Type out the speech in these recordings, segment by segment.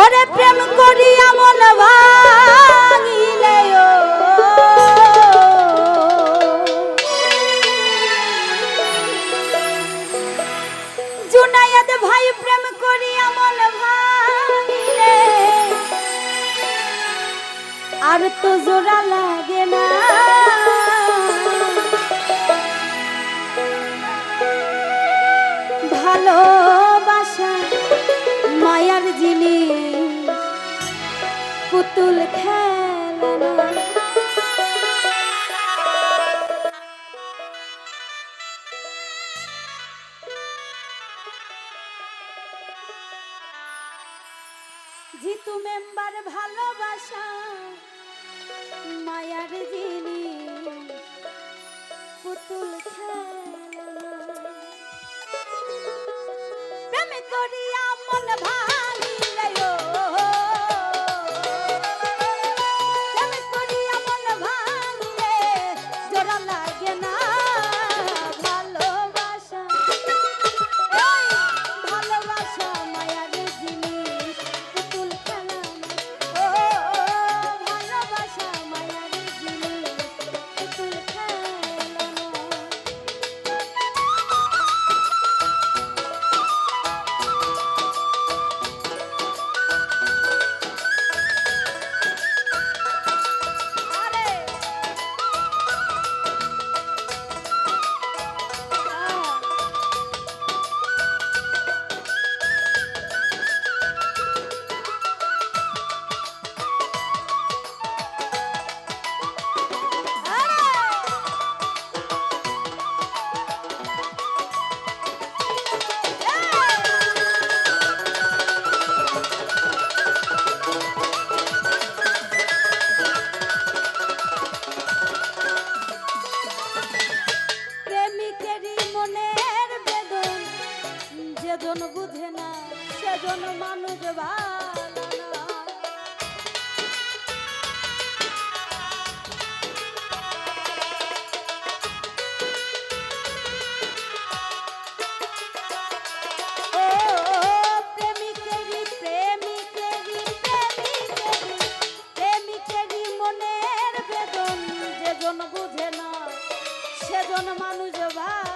ওরে প্রেম করিয়া মন ভাঙিলে জুনায়েদ ভাই প্রেম করিয়া মন ভাঙিলে। আর তো জোড়া লাগে না। পুতুল খেলনা জিতু মেম্বার ভালোবাসা মায়ার জিনি। পুতুল খেলনা প্রেমে করি Bye-bye.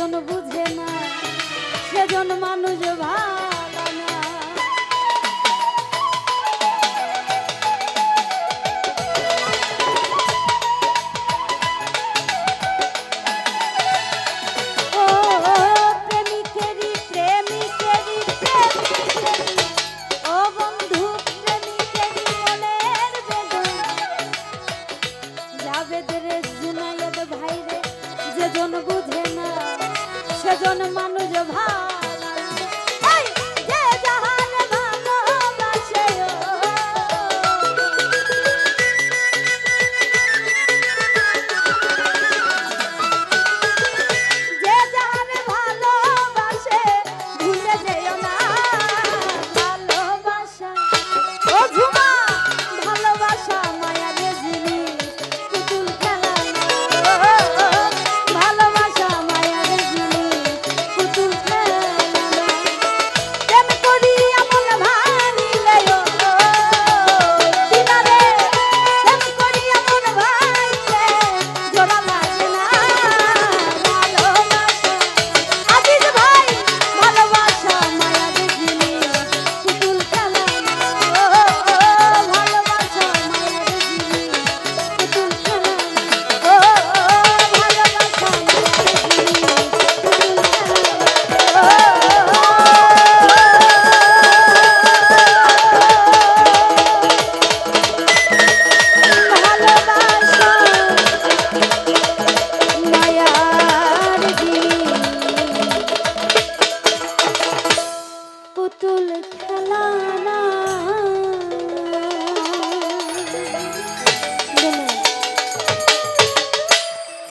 সেজন বুঝে না সেজন মানুষ